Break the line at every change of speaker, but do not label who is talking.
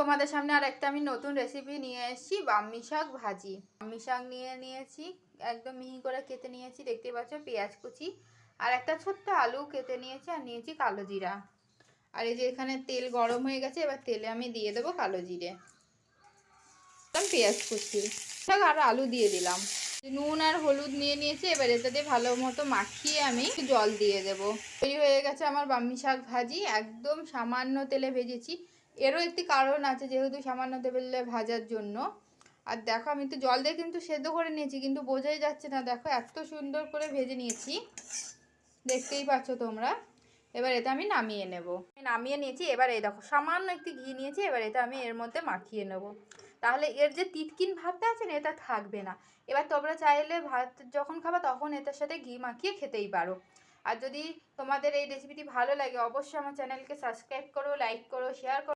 তোমাদের সামনে আর একটা আমি নতুন রেসিপি নিয়ে এসেছি, বাম্মি শাক ভাজি। বাম্মি শাক নিয়ে নিয়েছি, একদম মিহি করে কেটে নিয়েছি দেখতে পাচ্ছ পেঁয়াজ কুচি, আর একটা ছোট্ট আলু কেটে নিয়েছি, আর নিয়েছি কালো জিরা। আর এই যে এখানে তেল গরম হয়ে গেছে, এবার তেলে আমি দিয়ে দেবো কালো জিরে। পেঁয়াজ কুচি। শাক আর আলু দিয়ে দিলাম। নুন আর হলুদ নিয়ে নিয়েছি, এবার দিয়ে ভালো মতো মাখিয়ে আমি জল দিয়ে দেবো। তৈরি হয়ে গেছে আমার বাম্মি শাক ভাজি, একদম সামান্য তেলে ভেজেছি। এরও একটি কারণ আছে যেহেতু সামান্য তেলে ভাজার জন্য। আর দেখো, আমি তো জল দিয়ে কিন্তু সেদ্ধ করে নিয়েছি, কিন্তু বোঝাই যাচ্ছে না। দেখো, এত সুন্দর করে ভেজে নিয়েছি। দেখতেই পাচ্ছ তোমরা। এবার এটা আমি নামিয়ে নেব। আমি নামিয়ে নিয়েছি, এবার এই দেখো, সামান্য একটি ঘি নিয়েছি, এবার এটা আমি এর মধ্যে মাখিয়ে নেব। তাহলে এর যে তিতকিন ভাতটা আছে না, এটা থাকবে না। এবার তোমরা চাইলে ভাত যখন খাবা, তখন এটার সাথে ঘি মাখিয়ে খেতেই পারো। আর যদি তোমাদের এই রেসিপিটি ভালো লাগে, অবশ্যই আমার চ্যানেলকে সাবস্ক্রাইব করো লাইক করো শেয়ার করো।